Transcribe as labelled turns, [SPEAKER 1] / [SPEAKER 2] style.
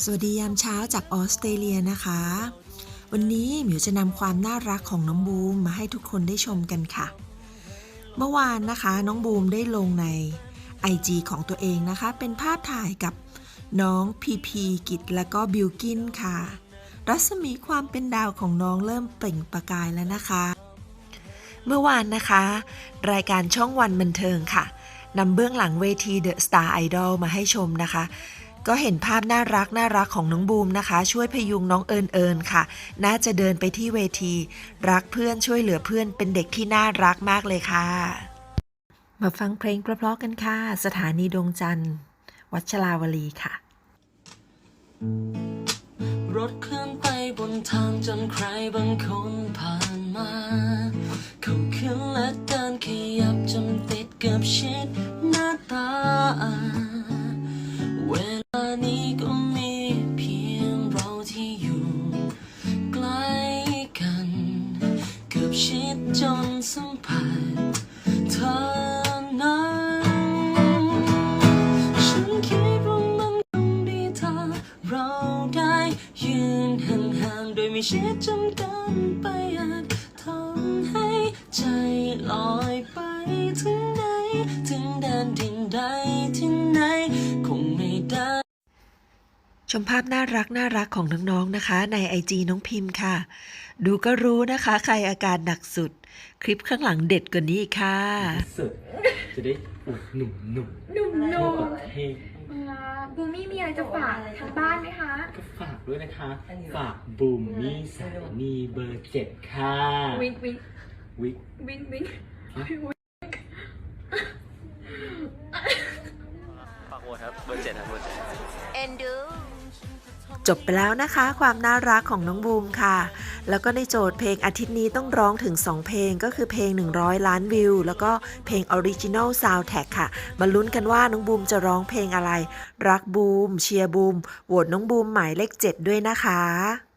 [SPEAKER 1] สวัสดียามเช้าจากออสเตรเลียนะคะ วันนี้หมิวจะนำความน่ารักของน้องบูมมาให้ทุกคนได้ชมกันค่ะ เมื่อวานนะคะน้องบูมได้ลงใน IG ของตัวเองนะคะ เป็นภาพถ่ายกับน้องพีพีกิจและก็บิวกินค่ะ รัศมีความเป็นดาวของน้องเริ่มเปล่งประกายแล้วนะคะ เมื่อวานนะคะ รายการช่องวันบันเทิงค่ะนำเบื้องหลังเวที The Star Idol มาให้ชมนะคะ ก็เห็นภาพน่ารักน่ารักของน้องบูมนะคะ ช่วยพยุงน้องเอิญเอิญค่ะ น่าจะเดินไปที่เวที รักเพื่อนช่วยเหลือเพื่อนเป็นเด็กที่น่ารักมากเลยค่ะ มาฟังเพลงเพราะๆกันค่ะ สถานีดวงจันทร์ วัชราวลีค่ะ
[SPEAKER 2] รถเคลื่อนไปบนทางจนใครบางคนผ่านมา เขาขึ้นและเดินขยับจนติดกับชิดหน้าตา จนสัมผัสเธอนั้นฉันคิดว่ามันคงดีถ้าเราได้ยืนห่างๆโดยไม่ชิดจนเกินไปอาจทำให้ใจลอยไปถึงไหนถึงแดนดินใด
[SPEAKER 1] ชมภาพน่ารักน่ารักของน้องๆนะคะ ใน IG น้องพิมพ์ค่ะ ดูก็รู้นะคะ ใครอาการหนักสุด คลิปข้างหลังเด็ดกว่านี้อีกค่ะ
[SPEAKER 2] สุดจะได้อวดหนุ่มหนุ่ม
[SPEAKER 3] หนุ่มโน
[SPEAKER 2] ทั่วประเทศ
[SPEAKER 3] บูมี่มีอะไรจะฝากทางบ้านไหมคะ
[SPEAKER 2] ก็ฝากด้วยนะคะ ฝากบูมมี่สานีเบอร์เจ็ดค่ะ
[SPEAKER 3] วิงวิง
[SPEAKER 2] วิก
[SPEAKER 3] วิงวิง
[SPEAKER 4] ฝากโหวตครับเบอร์เจ็ดครับเบอร์เจ็ด
[SPEAKER 1] จบไปแล้วนะคะความน่ารักของน้องบูมค่ะ แล้วก็ในโจทย์เพลงอาทิตย์นี้ต้องร้องถึง 2 เพลงก็คือเพลง 100 ล้านวิว แล้วก็เพลงออริจิน l ลซาว d แท็กค่ะ มาลุ้นกันว่าน้องบูมจะร้องเพลงอะไร รักบูม เชียร์บูมโหวตน้องบูมหมายเลข 7 ด้วยนะคะ